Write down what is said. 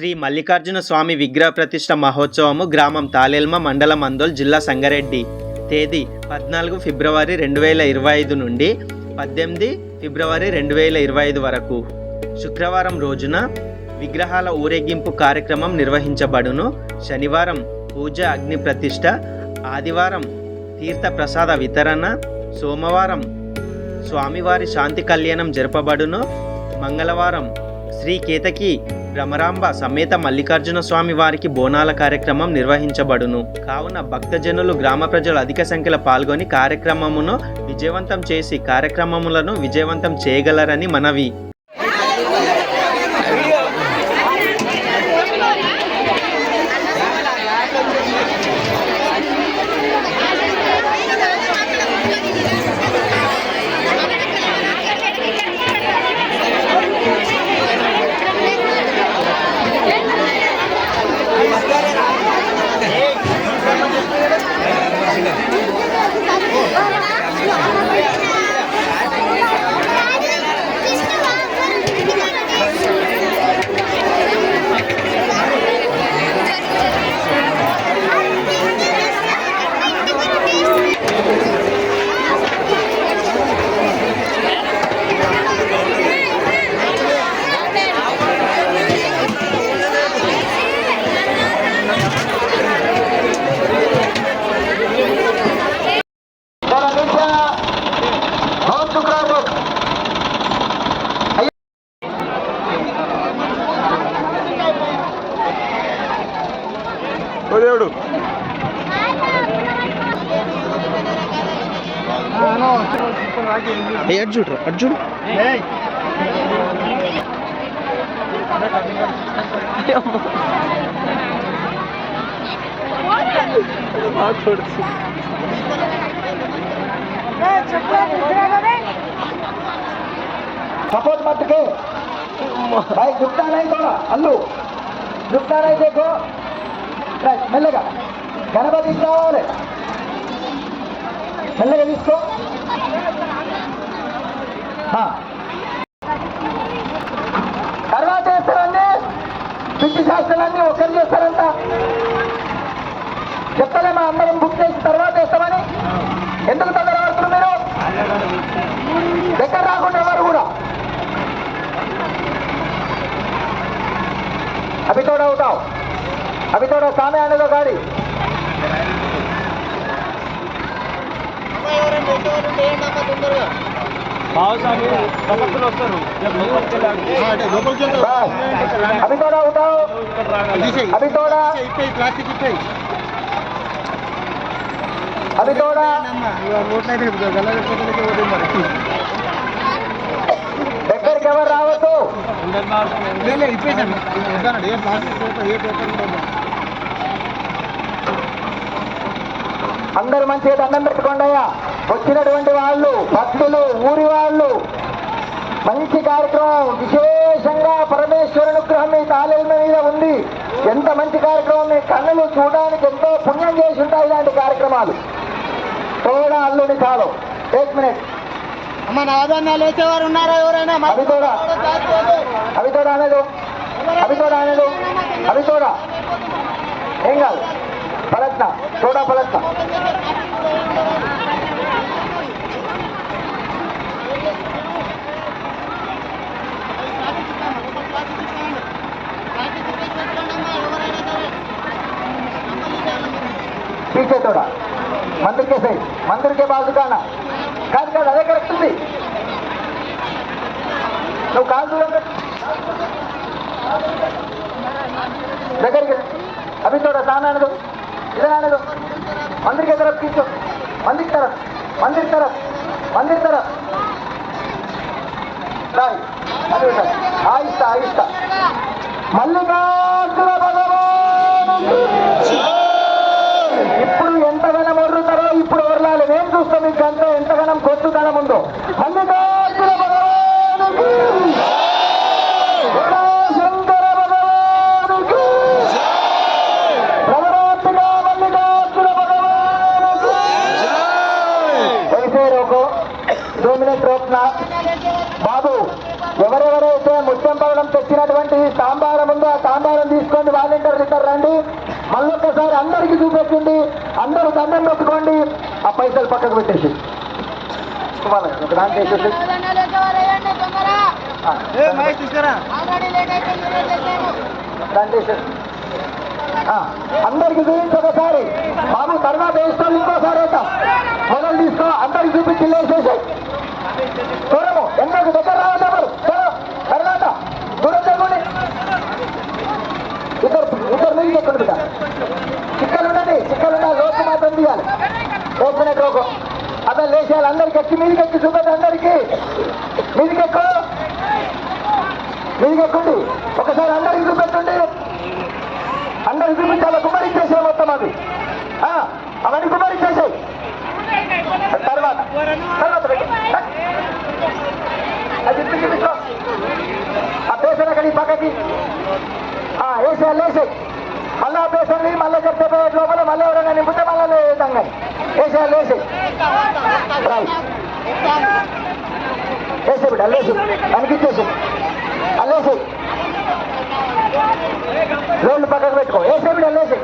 శ్రీ మల్లికార్జున స్వామి విగ్రహ ప్రతిష్ట మహోత్సవము గ్రామం తాలేల్మ మండలం అందోల్ జిల్లా సంగారెడ్డి. తేదీ పద్నాలుగు ఫిబ్రవరి రెండు వేల ఇరవై ఐదు నుండి పద్దెనిమిది ఫిబ్రవరి రెండు వేల ఇరవై ఐదు వరకు. శుక్రవారం రోజున విగ్రహాల ఊరేగింపు కార్యక్రమం నిర్వహించబడును. శనివారం పూజ అగ్ని ప్రతిష్ట ఆదివారం తీర్థ ప్రసాద వితరణ సోమవారం స్వామివారి శాంతి కళ్యాణం జరపబడును. మంగళవారం శ్రీ కేతకి భ్రమరాంబ సమేత మల్లికార్జున స్వామి వారికి బోనాల కార్యక్రమం నిర్వహించబడును. కావున భక్తజనులు గ్రామ ప్రజలు అధిక సంఖ్యలో పాల్గొని కార్యక్రమమును విజయవంతం చేసి కార్యక్రమములను విజయవంతం చేయగలరని మనవి. అర్జుడు అర్జుడు सपोज मत के भाई झुकता नहीं थोड़ा अल्लू झुकता नहीं देखो మెల్లగా. గణపతి రావాలి మెల్లగా తీసుకో. తర్వాత చేస్తారండి పిచ్చి శాస్త్రాలన్నీ ఒకరు చేస్తారంట. చెప్తలే మా అందరం బుక్ చేసి తర్వాత వేస్తామని ఎందుకు తొందర పడుతున్నారు మీరు? దగ్గర రాకుండా ఎవరు కూడా? అవి తోడ అవుతావు అవి తోడ సామె అనేదో గాడి తొందరగా. अभी थोड़ा उठाओ अभी थोड़ा अभी थोड़ा దగ్గరికి ఎవరు రావద్దు అందరు మంచిగా దండం పెట్టుకోండి అయ్యా వచ్చినటువంటి వాళ్ళు భక్తులు ఊరి వాళ్ళు మంచి కార్యక్రమం విశేషంగా పరమేశ్వర అనుగ్రహం మీ తాళేళ్ళ మీద ఉంది. ఎంత మంచి కార్యక్రమం మీ కన్నులు చూడడానికి ఎంతో పుణ్యం చేసి ఉంటాయి ఇలాంటి కార్యక్రమాలు. తోడా అల్లుని చాలు. ఏక్ మినిట్ అమ్మ వేసేవారు ఉన్నారా ఎవరైనా? అవి తోడా. అవి తోడా అనేది అవి తోడా అనేది అవి తోడా. ఏం కాదు. పలట్న తోడా పలట్న पीछे थोड़ा मंदिर సై सही బాధ కాన కాదు కాదు అదే కరెక్ట్ ఉంది. నువ్వు కాదు దగ్గరికి అవి తోడ సాన అనదు ఇదే అనదు మందిరికి తరఫ్ తీసు మందిర్ తరఫ్ మందిర్ తరఫ్ మందిర్ తరఫ్ ఆయిస్తా ఆయిస్తా. మల్లిగా మీకంటే ఎంతగానం కొట్టుదనం ఉందో. మల్లికార్జున బాబు ఎవరెవరైతే ముత్యం పవనం తెచ్చినటువంటి సాంబారం ఉందో ఆ సాంబారం తీసుకోండి వాలంటీర్ ఇద్దరు రండి. మళ్ళొక్కసారి అందరికీ చూపెట్టండి అందరూ దండం పెట్టుకోండి. ఆ పైసలు పక్కకు పెట్టేసి. ఒక దాంట్లో వేసేసి. దాంట్లో వేసేసి. అందరికి చూపించి ఒకసారి. బాబు తర్వాత వేస్తాం ఇంకోసారి వేస్తాం. మొదలు తీసుకో అందరికి చూపించి వేసేసాయి దూరము ఎందుకు దగ్గర దూరం తర్వాత దూరం జరగండి ఇద్దరు ఇద్దరు మీద ఎక్కడ బిడ్డ. చిక్కలు ఉన్నది చిక్కలు ఉన్న లోపు మాత్రం తీయాలి ఓపెన్ అతను లేచేయాలి అందరికి ఎక్కి మీదికి ఎక్కి చూపండి అందరికి. మీదికి ఎక్కు ఒకసారి అందరికి చూపెట్టండి. అందరికి చూపించాలి కుమరించేసే మొత్తం అది. ఆ, అవన్నీ కుమరించేసాయి తర్వాత తర్వాత అది ఇప్పటికి తీసుకో. ఆ బేసన్ అక్కడి పక్కకి. ఆ, వేసేయాలి వేసేయి. మళ్ళీ ఆ బేసన్ మళ్ళీ చెప్తే లోపల మళ్ళీ ఎవరైనా నింపితే మళ్ళీ వేద్దాం కానీ వేసేయాలి వేసేయి రైట్ వేసే బిడ్డ అల్లేసి దానికి ఇచ్చేసి అల్లేసి రోడ్లు పక్కకు పెట్టుకో వేసే బిడ్డ అల్లేసి